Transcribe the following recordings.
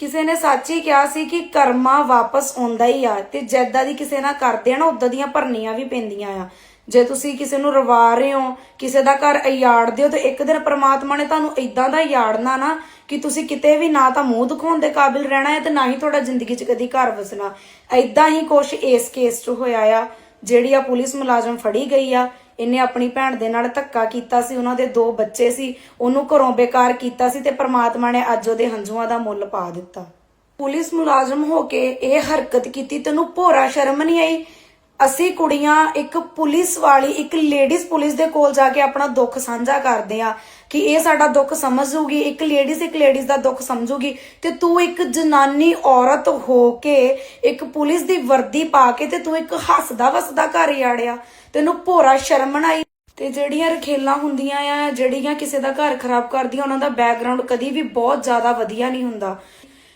ਕਿਸੇ ਨੇ ਸੱਚ ਹੀ ਕਿਹਾ ਸੀ ਕਿ ਕਰਮਾ ਵਾਪਸ ਆਉਂਦਾ ਹੀ ਆ ਤੇ ਜੈਦਾ ਦੀ ਕਿਸੇ ਨਾਲ ਕਰਦੇ ਆ ਨਾ ਉਦਾਂ ਦੀਆਂ ਭਰਨੀਆਂ ਵੀ ਪੈਂਦੀਆਂ ਆ। ਜੇ ਤੁਸੀਂ ਕਿਸੇ ਨੂੰ ਰਵਾ ਰਹੇ ਹੋ, ਕਿਸੇ ਦਾ ਘਰ ਅਯਾੜਦੇ ਹੋ, ਤੇ ਇੱਕ ਦਿਨ ਪ੍ਰਮਾਤਮਾ ਨੇ ਤੁਹਾਨੂੰ ਇਦਾਂ ਦਾ ਯਾੜਨਾ ਨਾ ਕਿ ਤੁਸੀਂ ਕਿਤੇ ਵੀ ਨਾ ਤਾਂ ਮੂੰਹ ਦਿਖਾਉਣ ਦੇ ਕਾਬਿਲ ਰਹਿਣਾ ਹੈ ਤੇ ਨਾ ਹੀ ਤੁਹਾਡਾ ਜ਼ਿੰਦਗੀ 'ਚ ਕਦੀ ਘਰ ਵਸਣਾ। ਐਦਾਂ ਹੀ ਕੁਛ ਇਸ ਕੇਸ 'ਚ ਹੋਇਆ ਆ, ਜਿਹੜੀ ਆ ਪੁਲਿਸ ਮੁਲਾਜ਼ਮ ਫੜੀ ਗਈ ਆ ਇਹਨੇ ਆਪਣੀ ਭੈਣ ਦੇ ਨਾਲ ਧੱਕਾ ਕੀਤਾ ਸੀ, ਉਹਨਾਂ ਦੇ ਦੋ ਬੱਚੇ ਸੀ, ਉਹਨੂੰ ਘਰੋਂ ਬੇਕਾਰ ਕੀਤਾ ਸੀ ਤੇ ਪ੍ਰਮਾਤਮਾ ਨੇ ਅੱਜ ਉਹਦੇ ਹੰਝੂਆਂ ਦਾ ਮੁੱਲ ਪਾ ਦਿੱਤਾ। ਪੁਲਿਸ ਮੁਲਾਜ਼ਮ ਹੋ ਕੇ ਇਹ ਹਰਕਤ ਕੀਤੀ, ਤੈਨੂੰ ਭੋਰਾ ਸ਼ਰਮ ਨਹੀਂ ਆਈ? ਅਸੀਂ ਕੁੜੀਆਂ ਇੱਕ ਪੁਲਿਸ ਵਾਲੀ, ਇੱਕ ਲੇਡੀਜ਼ ਪੁਲਿਸ ਦੇ ਕੋਲ ਜਾ ਕੇ ਆਪਣਾ ਦੁੱਖ ਸਾਂਝਾ ਕਰਦੇ ਆ ਕਿ ਇਹ ਸਾਡਾ ਦੁੱਖ ਸਮਝੂਗੀ, ਇੱਕ ਲੇਡੀਜ਼ ਇੱਕ ਲੇਡੀਜ਼ ਦਾ ਦੁੱਖ ਸਮਝੂਗੀ ਤੇ ਤੂੰ ਇੱਕ ਜਨਾਨੀ ਔਰਤ ਹੋ ਕੇ ਇੱਕ ਪੁਲਿਸ ਦੀ ਵਰਦੀ ਪਾ ਕੇ ਤੇ ਤੂੰ ਇੱਕ ਹੱਸਦਾ ਵਸਦਾ ਘਰ ਆੜਿਆ। ਤੈਨੂੰ ਭੋਰਾ ਸ਼ਰਮ ਨਾ ਤੇ ਜਿਹੜੀਆਂ ਰਖੇਲਾਂ ਹੁੰਦੀਆਂ ਆ, ਜਿਹੜੀਆਂ ਕਿਸੇ ਦਾ ਘਰ ਖਰਾਬ ਕਰਦੀਆਂ, ਉਹਨਾਂ ਦਾ ਬੈਕਗ੍ਰਾਉਂਡ ਕਦੀ ਵੀ ਬਹੁਤ ਜ਼ਿਆਦਾ ਵਧੀਆ ਨਹੀਂ ਹੁੰਦਾ।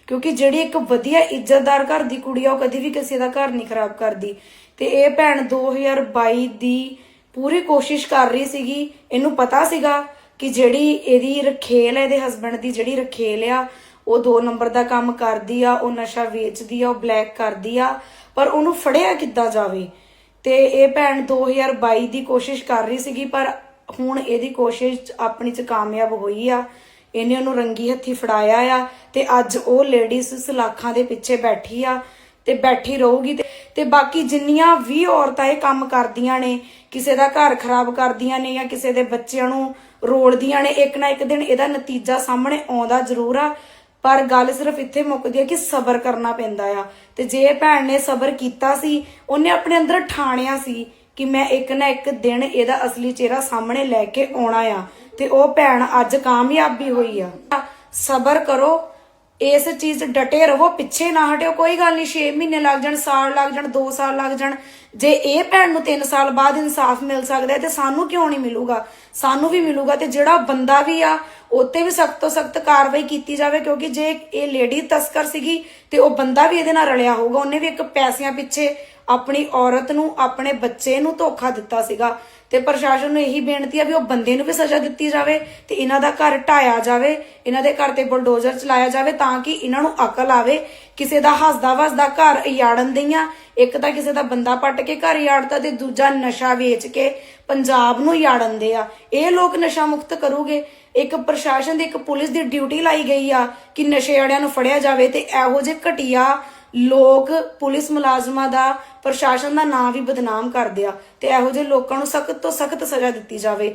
ਕਿਉਂਕਿ ਜਿਹੜੀ ਇੱਕ ਵਧੀਆ ਇੱਜ਼ਤਦਾਰ ਘਰ ਦੀ ਕੁੜੀ ਆ, ਉਹ ਕਦੀ ਵੀ ਕਿਸੇ ਦਾ ਘਰ ਨਹੀਂ ਖਰਾਬ ਕਰਦੀ। ਤੇ ਇਹ ਭੈਣ 2022 ਦੀ ਪੂਰੀ ਕੋਸ਼ਿਸ਼ ਕਰ ਰਹੀ ਸੀਗੀ। ਇਹਨੂੰ ਪਤਾ ਸੀਗਾ ਕਿ ਜਿਹੜੀ ਇਹਦੀ ਰਖੇਲ ਹੈ ਇਹਦੇ ਹਸਬੰਡ ਦੀ ਜਿਹੜੀ ਰਖੇਲ ਆ, ਉਹ ਦੋ ਨੰਬਰ ਦਾ ਕੰਮ ਕਰਦੀ ਆ, ਉਹ ਨਸ਼ਾ ਵੇਚਦੀ ਆ, ਉਹ ਬਲੈਕ ਕਰਦੀ ਆ, ਪਰ ਉਹਨੂੰ ਫੜਿਆ ਕਿੱਦਾਂ ਜਾਵੇ? ਤੇ ਇਹ ਭੈਣ 2022 ਦੀ ਕੋਸ਼ਿਸ਼ ਕਰ ਰਹੀ ਸੀਗੀ, ਪਰ ਹੁਣ ਇਹਦੀ ਕੋਸ਼ਿਸ਼ ਆਪਣੀ ਚ ਕਾਮਯਾਬ ਹੋਈ ਆ। ਇਹਨੇ ਉਹਨੂੰ ਰੰਗੀ ਹੱਥੀ ਫੜਾਇਆ ਆ ਤੇ ਅੱਜ ਉਹ ਲੇਡੀਜ਼ ਸਲਾਖਾਂ ਦੇ ਪਿੱਛੇ ਬੈਠੀ ਆ ਤੇ ਬੈਠੀ ਰਹੂਗੀ ਤੇ ਬਾਕੀ ਜਿੰਨੀਆਂ ਵੀ ਔਰਤਾਂ ਇਹ ਕੰਮ ਕਰਦੀਆਂ ਨੇ, ਕਿਸੇ ਦਾ ਘਰ ਖਰਾਬ ਕਰਦੀਆਂ ਨੇ ਜਾਂ ਕਿਸੇ ਦੇ ਬੱਚਿਆਂ ਨੂੰ ਰੋਲਦੀਆਂ ਨੇ, ਇੱਕ ਨਾ ਇੱਕ ਦਿਨ ਇਹਦਾ ਨਤੀਜਾ ਸਾਹਮਣੇ ਆਉਂਦਾ ਜ਼ਰੂਰ ਆ। ਪਰ ਗੱਲ ਸਿਰਫ ਇੱਥੇ ਮੁੱਕਦੀ ਹੈ ਕਿ ਸਬਰ ਕਰਨਾ ਪੈਂਦਾ ਆ। ਤੇ ਜੇ ਭੈਣ ਨੇ ਸਬਰ ਕੀਤਾ ਸੀ, ਉਹਨੇ ਆਪਣੇ ਅੰਦਰ ਠਾਣਿਆ ਸੀ ਕਿ ਮੈਂ ਇੱਕ ਨਾ ਇੱਕ ਦਿਨ ਇਹਦਾ ਅਸਲੀ ਚਿਹਰਾ ਸਾਹਮਣੇ ਲੈ ਕੇ ਆਉਣਾ ਆ। ਤੇ ਉਹ ਭੈਣ ਅੱਜ ਕਾਮਯਾਬੀ ਹੋਈ ਆ। ਸਬਰ ਕਰੋ, ਇਸ ਚੀਜ਼ ਡਟੇ ਰਹੋ, ਪਿੱਛੇ ਨਾ ਹਟਿਓ, ਕੋਈ ਗੱਲ ਨਹੀਂ 6 ਮਹੀਨੇ ਲੱਗ ਜਾਣ, ਸਾਲ ਲੱਗ ਜਾਣ 2 ਸਾਲ ਲੱਗ ਜਾਣ। ਜੇ ਇਹ ਭੈਣ ਨੂੰ 3 ਸਾਲ ਬਾਅਦ ਇਨਸਾਫ ਮਿਲ ਸਕਦਾ ਤੇ ਸਾਨੂੰ ਕਿਉਂ ਨਹੀਂ ਮਿਲੂਗਾ? ਸਾਨੂੰ ਵੀ ਮਿਲੂਗਾ ਤੇ ਜਿਹੜਾ ਬੰਦਾ ਵੀ ਆ, ਉੱਤੇ ਵੀ ਸਖਤ ਤੋਂ ਸਖਤ ਕਾਰਵਾਈ ਕੀਤੀ ਜਾਵੇ, ਕਿਉਂਕਿ ਜੇ ਇਹ ਲੇਡੀ ਤਸਕਰ ਸੀਗੀ ਤੇ ਉਹ ਬੰਦਾ ਵੀ ਇਹਦੇ ਨਾਲ ਰਲਿਆ ਹੋਊਗਾ, ਉਹਨੇ ਵੀ ਇੱਕ ਪੈਸਿਆਂ ਪਿੱਛੇ ਆਪਣੀ ਔਰਤ ਨੂੰ, ਆਪਣੇ ਬੱਚੇ ਨੂੰ ਧੋਖਾ ਦਿੱਤਾ ਸੀਗਾ। ਤੇ ਪ੍ਰਸ਼ਾਸਨ ਨੂੰ ਇਹੀ ਬੇਨਤੀ ਆ ਵੀ ਉਹ ਬੰਦੇ ਨੂੰ ਵੀ ਸਜ਼ਾ ਦਿੱਤੀ ਜਾਵੇ ਤੇ ਇਹਨਾਂ ਦਾ ਘਰ ਢਾਇਆ ਜਾਵੇ, ਇਹਨਾਂ ਦੇ ਘਰ ਤੇ ਬੁਲਡੋਜ਼ਰ ਚਲਾਇਆ ਜਾਵੇ ਤਾਂ ਕਿ ਇਹਨਾਂ ਨੂੰ ਅਕਲ ਆਵੇ। ਕਿਸੇ ਦਾ ਹੱਸਦਾ ਵਸਦਾ ਘਰ ਇਆੜਨ ਦੀਆਂ ਇੱਕ ਤਾਂ ਕਿਸੇ ਦਾ ਬੰਦਾ ਪੱਟ ਕੇ ਘਰ ਇਆੜਦਾ ਤੇ ਦੂਜਾ ਨਸ਼ਾ ਵੇਚ ਕੇ ਪੰਜਾਬ ਨੂੰ ਯਾੜਨ ਦੇ ਆ। ਇਹ ਲੋਕ ਨਸ਼ਾ ਮੁਕਤ ਕਰੂਗੇ। ਇੱਕ ਪ੍ਰਸ਼ਾਸਨ ਦੀ, ਇੱਕ ਪੁਲਿਸ ਦੀ ਡਿਊਟੀ ਲਾਈ ਗਈ ਆ ਕਿ ਨਸ਼ੇ ਵਾਲਿਆਂ ਨੂੰ ਫੜਿਆ ਜਾਵੇ ਤੇ ਇਹੋ ਜਿਹੇ ਘਟੀਆ ਲੋਕ ਪੁਲਿਸ ਮੁਲਾਜ਼ਮਾਂ ਦਾ, ਪ੍ਰਸ਼ਾਸਨ ਦਾ ਨਾਂ ਵੀ ਬਦਨਾਮ ਕਰਦੇ ਆ ਤੇ ਇਹੋ ਜਿਹੇ ਲੋਕਾਂ ਨੂੰ ਸਖਤ ਤੋਂ ਸਖਤ ਸਜ਼ਾ ਦਿੱਤੀ ਜਾਵੇ।